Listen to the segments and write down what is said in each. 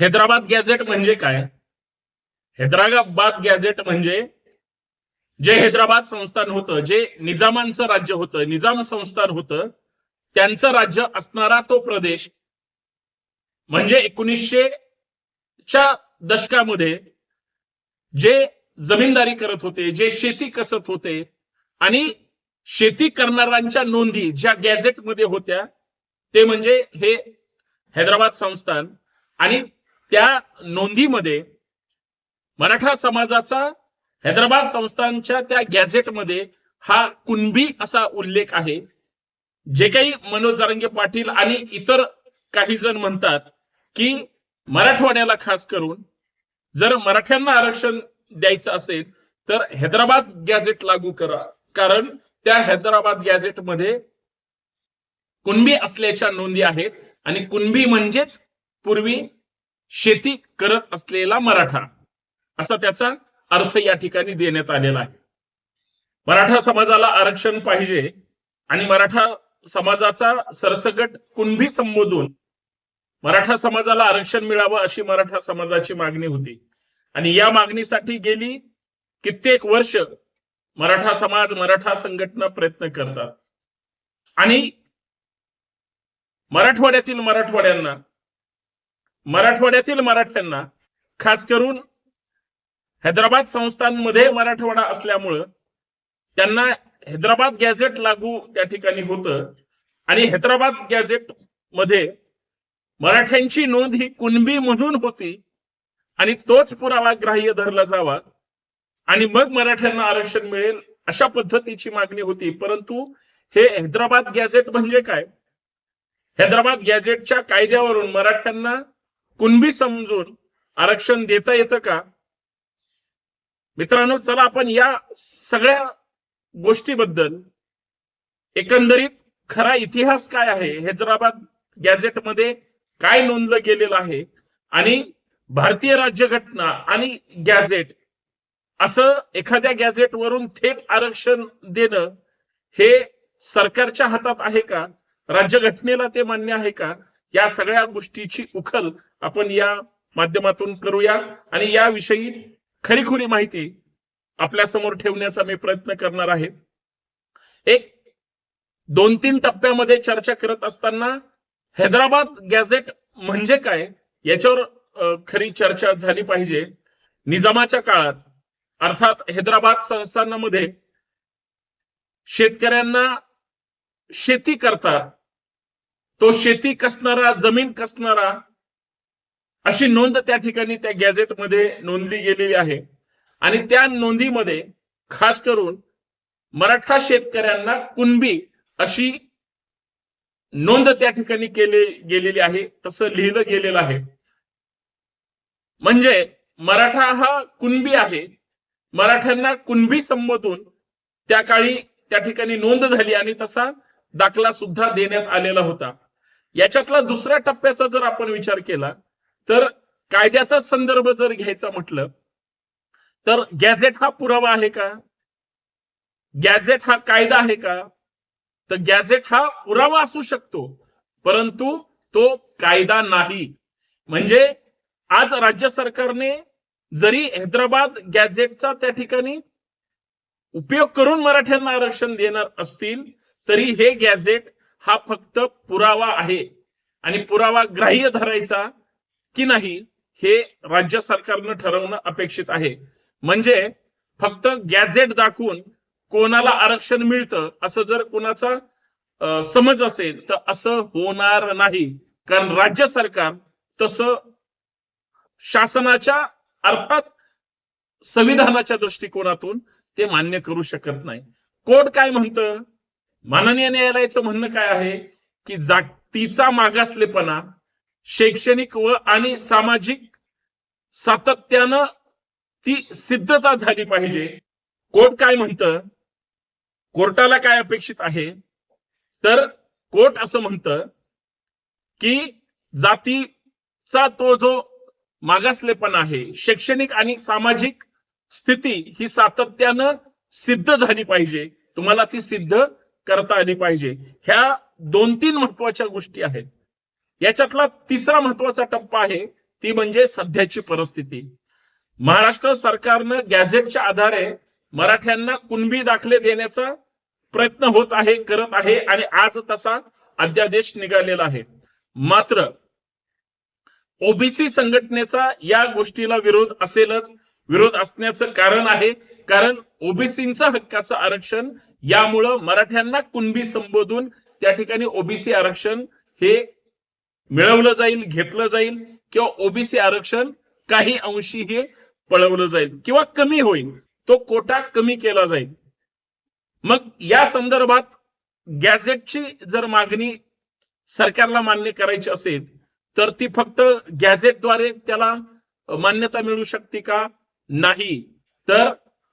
Hyderabad gadget म्हणजे काय? Hyderabad gadget म्हणजे जे हैदराबाद संस्थान होतं जे निजामांचं राज्य होतं निजाम संस्थान होतं त्यांचं राज्य असणारा तो प्रदेश म्हणजे एकोणीसशे च्या दशकामध्ये जे जमीनदारी करत होते जे शेती कसत होते आणि शेती करणाऱ्यांच्या नोंदी ज्या गॅझेटमध्ये होत्या ते म्हणजे हे हैदराबाद संस्थान आणि त्या नोंदीमध्ये मराठा समाजाचा हैदराबाद संस्थानच्या त्या गॅझेटमध्ये हा कुणबी असा उल्लेख आहे. जे काही मनोज जारंगे पाटील आणि इतर काही जण म्हणतात की मराठवाड्याला खास करून जर मराठ्यांना आरक्षण द्यायचं असेल तर हैदराबाद गॅझेट लागू करा. कारण त्या हैदराबाद गॅझेटमध्ये कुणबी असल्याच्या नोंदी आहेत आणि कुणबी म्हणजेच पूर्वी शेती करत असलेला मराठा. असा त्याचा अर्थ या ठिकाणी देण्यात आलेला आहे. मराठा समाजाला आरक्षण पाहिजे आणि मराठा समाजाचा सरसगट कुणबी संबोधून मराठा समाजाला आरक्षण मिळावं अशी मराठा समाजाची मागणी होती. आणि या मागणीसाठी गेली कित्येक वर्ष मराठा समाज मराठा संघटना प्रयत्न करतात. आणि मराठवाड्यातील मराठवाड्यांना मराठवाड्यातील मराठ्यांना खास करून हैदराबाद संस्थांमध्ये मराठवाडा असल्यामुळं त्यांना हैदराबाद गॅझेट लागू त्या ठिकाणी होतं. आणि हैदराबाद गॅझेटमध्ये मराठ्यांची नोंद ही कुणबी म्हणून होती आणि तोच पुरावा ग्राह्य धरला जावा आणि मग मराठ्यांना आरक्षण मिळेल अशा पद्धतीची मागणी होती. परंतु हे हैदराबाद गॅझेट म्हणजे काय? हैदराबाद गॅझेटच्या कायद्यावरून मराठ्यांना कुणबी समजून आरक्षण देता येतं का? मित्रांनो चला आपण या सगळ्या गोष्टीबद्दल एकंदरीत खरा इतिहास काय आहे हैदराबाद गॅझेटमध्ये काय नोंदलं गेलेलं आहे आणि भारतीय राज्यघटना आणि गॅझेट असं एखाद्या गॅझेटवरून थेट आरक्षण देणं हे सरकारच्या हातात आहे का? राज्यघटनेला ते मान्य आहे का? या सगळ्या गोष्टीची उखल आपण या माध्यमातून करूया. आणि याविषयी खरीखुरी माहिती आपल्यासमोर ठेवण्याचा मी प्रयत्न करणार आहे. एक दोन तीन टप्प्यामध्ये चर्चा करत असताना हैदराबाद गॅझेट म्हणजे काय याच्यावर खरी चर्चा झाली पाहिजे. निजामाच्या काळात अर्थात हैदराबाद संस्थानामध्ये शेतकऱ्यांना शेती करतात तो शेती कसणारा जमीन कसणारा अशी नोंद त्या ठिकाणी त्या गॅझेटमध्ये नोंदली गेलेली आहे. आणि त्या नोंदीमध्ये खास करून मराठा शेतकऱ्यांना कुणबी अशी नोंद त्या ठिकाणी केली गेलेली आहे तसं लिहिलं गेलेलं आहे. म्हणजे मराठा हा कुणबी आहे. मराठ्यांना कुणबी संबोधून त्या काळी त्या ठिकाणी नोंद झाली आणि तसा दाखला सुद्धा देण्यात आलेला होता. याच्यातला दुसऱ्या टप्प्याचा जर आपण विचार केला तर कायद्याचा संदर्भ जर घ्यायचा म्हटलं तर गॅझेट हा पुरावा आहे का? गॅझेट हा कायदा आहे का? तर गॅझेट हा पुरावा असू शकतो परंतु तो कायदा नाही. म्हणजे आज राज्य सरकारने जरी हैदराबाद गॅझेटचा त्या ठिकाणी उपयोग करून मराठ्यांना आरक्षण देणार असतील तरी हे गॅझेट हा फक्त पुरावा आहे. आणि पुरावा ग्राह्य धरायचा की नाही हे राज्य सरकारनं ठरवणं अपेक्षित आहे. म्हणजे फक्त गॅझेट दाखवून कोणाला आरक्षण मिळतं असं जर कोणाचा समज असेल तर असं होणार नाही. कारण राज्य सरकार तसं शासनाच्या अर्थात संविधानाच्या दृष्टिकोनातून ते मान्य करू शकत नाही. कोर्ट काय म्हणतं? माननीय न्यायालयाचं म्हणणं काय आहे? की जातीचा मागासलेपणा शैक्षणिक व आणि सामाजिक सातत्यानं ती सिद्धता झाली पाहिजे. कोर्ट काय म्हणतं? कोर्टाला काय अपेक्षित आहे? तर कोर्ट असं म्हणतं की जातीचा तो जो मागासलेपणा आहे शैक्षणिक आणि सामाजिक स्थिती ही सातत्यानं सिद्ध झाली पाहिजे. तुम्हाला ती सिद्ध करता आली पाहिजे. ह्या दोन तीन महत्त्वाच्या गोष्टी आहेत. याच्यातला तिसरा महत्त्वाचा टप्पा आहे ती म्हणजे सध्याची परिस्थिती. महाराष्ट्र सरकारनं गॅझेटच्या आधारे मराठ्यांना कुणबी दाखले देण्याचा प्रयत्न होत आहे करत आहे आणि आज तसा अध्यादेश निघालेला आहे. मात्र ओबीसी संघटनेचा या गोष्टीला विरोध असेलच. विरोध असण्याचं कारण आहे कारण ओबीसीचं हक्काचं आरक्षण यामुळं मराठ्यांना कुणबी संबोधून त्या ठिकाणी ओबीसी आरक्षण हे मिळवलं जाईल घेतलं जाईल किंवा ओबीसी आरक्षण काही अंशी हे पळवलं जाईल किंवा कमी होईल तो कोटा कमी केला जाईल. मग या संदर्भात गॅझेटची जर मागणी सरकारला मान्य करायची असेल तर ती फक्त गॅझेटद्वारे त्याला मान्यता मिळू शकते का? नाही. तर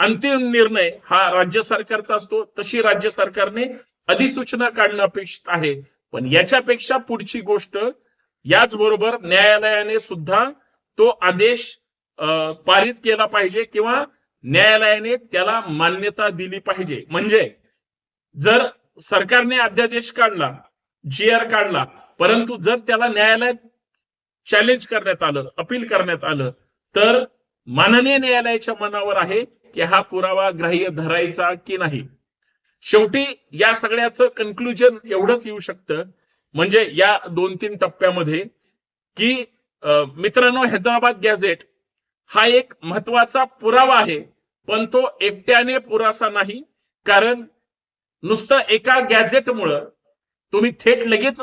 अंतिम निर्णय हा राज्य सरकारचा असतो. तशी राज्य सरकारने अधिसूचना काढणं अपेक्षित आहे. पण याच्यापेक्षा पुढची गोष्ट याचबरोबर न्यायालयाने सुद्धा तो आदेश अं, पारित केला पाहिजे किंवा न्यायालयाने त्याला मान्यता दिली पाहिजे. म्हणजे जर सरकारने अध्यादेश काढला जी आर काढला परंतु जर त्याला न्यायालयात चॅलेंज करण्यात आलं अपील करण्यात आलं तर माननीय न्यायालयाच्या मनावर आहे की हा पुरावा ग्राह्य धरायचा की नाही? शेवटी या सगळ्याचं कन्क्लुजन एवढंच येऊ शकतं. म्हणजे या दोन तीन टप्प्यामध्ये की मित्रांनो हैदराबाद गॅझेट हा एक महत्त्वाचा पुरावा आहे पण तो एकट्याने पुरासा नाही कारण नुसतं एका गॅझेटमुळं तुम्ही थेट लगेच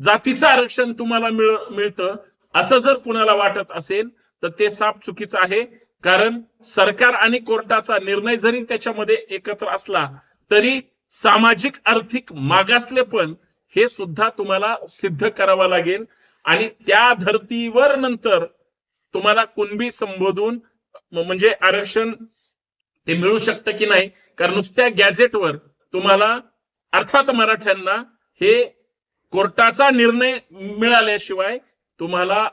जातीचं आरक्षण तुम्हाला मिळ मिळतं. असं जर कुणाला वाटत असेल तर ते साप चुकीचं आहे. कारण सरकार आणि कोर्टाचा निर्णय जरी त्याच्यामध्ये एकत्र असला तरी सामाजिक आर्थिक मागासले पण हे सुद्धा तुम्हाला सिद्ध करावं लागेल. आणि त्या धर्तीवर नंतर तुम्हाला कुणबी संबोधून म्हणजे आरक्षण ते मिळू शकतं की नाही? कारण नुसत्या गॅझेटवर तुम्हाला अर्थात मराठ्यांना हे कोर्टाचा निर्णय मिळाल्याशिवाय तुम्हाला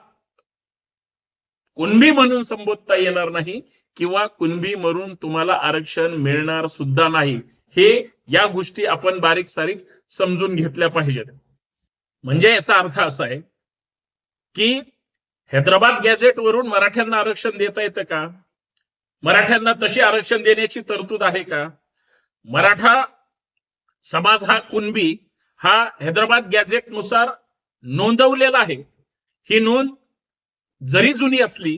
कुणबी म्हणून संबोधता येणार नाही किंवा कुणबी म्हणून तुम्हाला आरक्षण मिळणार सुद्धा नाही हे या गोष्टी आपण बारीक सारीक समजून घेतल्या पाहिजेत. म्हणजे याचा अर्थ असा आहे की हैदराबाद गॅझेट वरून मराठ्यांना आरक्षण देता येतं का? मराठ्यांना तशी आरक्षण देण्याची तरतूद आहे का? मराठा समाज हा कुणबी हा हैदराबाद गॅझेटनुसार नोंदवलेला आहे. ही नोंद जरी जुनी असली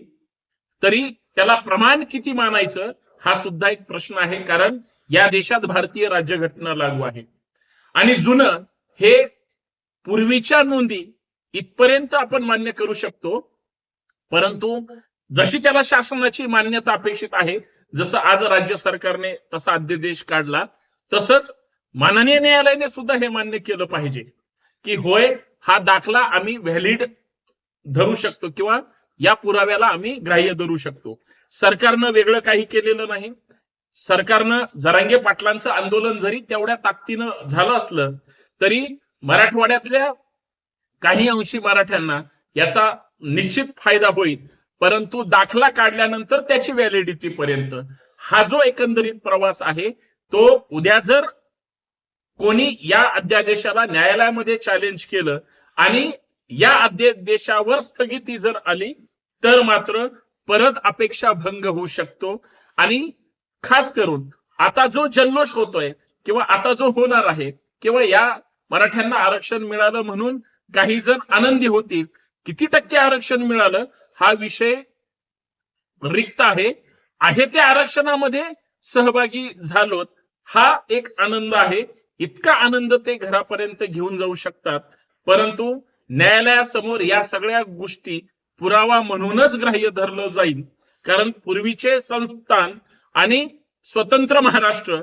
तरी त्याला प्रमाण किती मानायचं हा सुद्धा एक प्रश्न आहे कारण या देशात भारतीय राज्यघटना लागू आहे. आणि जुनं हे पूर्वीच्या नोंदी इथपर्यंत आपण मान्य करू शकतो परंतु जशी त्याला शासनाची मान्यता अपेक्षित आहे जसं आज राज्य सरकारने तसा अध्यादेश काढला तसंच माननीय न्यायालयाने सुद्धा हे मान्य केलं पाहिजे की होय हा दाखला आम्ही व्हॅलिड धरू शकतो किंवा या पुराव्याला आम्ही ग्राह्य धरू शकतो. सरकारनं वेगळं काही केलेलं नाही. सरकारनं जरांगे पाटलांचं आंदोलन जरी तेवढ्या ताकदीनं झालं असलं तरी मराठवाड्यातल्या काही अंशी मराठ्यांना याचा निश्चित फायदा होईल. परंतु दाखला काढल्यानंतर त्याची व्हॅलिडिटी पर्यंत. हा जो एकंदरीत प्रवास आहे तो उद्या जर कोणी या अध्यादेशाला न्यायालयामध्ये चॅलेंज केलं आणि या अध्यादेशावर स्थगिती जर आली तर मात्र परत अपेक्षा भंग होऊ शकतो. आणि खास करून आता जो जल्लोष होतोय किंवा आता जो होणार आहे किंवा या मराठ्यांना आरक्षण मिळालं म्हणून काही जण आनंदी होतील किती टक्के आरक्षण मिळालं हा विषय रिक्त आहे. आहे त्या आरक्षणामध्ये सहभागी झालोत हा एक आनंद आहे. इतका आनंद ते घरापर्यंत घेऊन जाऊ शकतात. परंतु न्यायालयासमोर या सगळ्या गोष्टी पुरावा म्हणूनच ग्राह्य धरलं जाईल. कारण पूर्वीचे संस्थान आणि स्वतंत्र महाराष्ट्र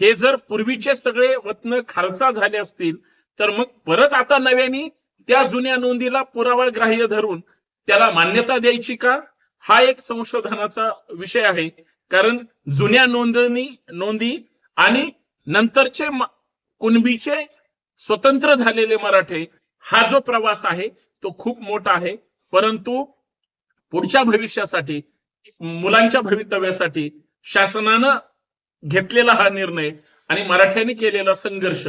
हे जर पूर्वीचे सगळे वतन खालसा झाले असतील तर मग परत आता नव्याने त्या जुन्या नोंदीला पुरावा ग्राह्य धरून त्याला मान्यता द्यायची का? हा एक संशोधनाचा विषय आहे. कारण जुन्या नोंदणी नोंदी आणि नंतरचे कुणबीचे स्वतंत्र झालेले मराठे हा जो प्रवास आहे तो खूप मोठा आहे. परंतु पुढच्या भविष्यासाठी मुलांच्या भवितव्यासाठी शासनानं घेतलेला हा निर्णय आणि मराठ्यांनी केलेला संघर्ष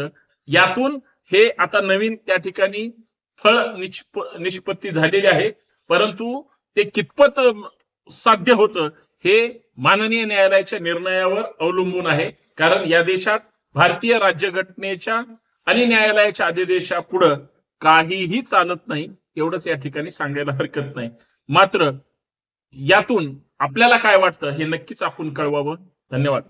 यातून हे आता नवीन त्या ठिकाणी फळ निष्प निष्पत्ती झालेली आहे. परंतु ते कितपत साध्य होतं हे माननीय न्यायालयाच्या निर्णयावर अवलंबून आहे. कारण या देशात भारतीय राज्यघटनेच्या आणि न्यायालयाच्या आदेशापुढं काहीही चालत नाही एवढंच या ठिकाणी सांगायला हरकत नाही. मात्र यातून आपल्याला काय वाटतं हे नक्कीच आपण कळवावं. धन्यवाद.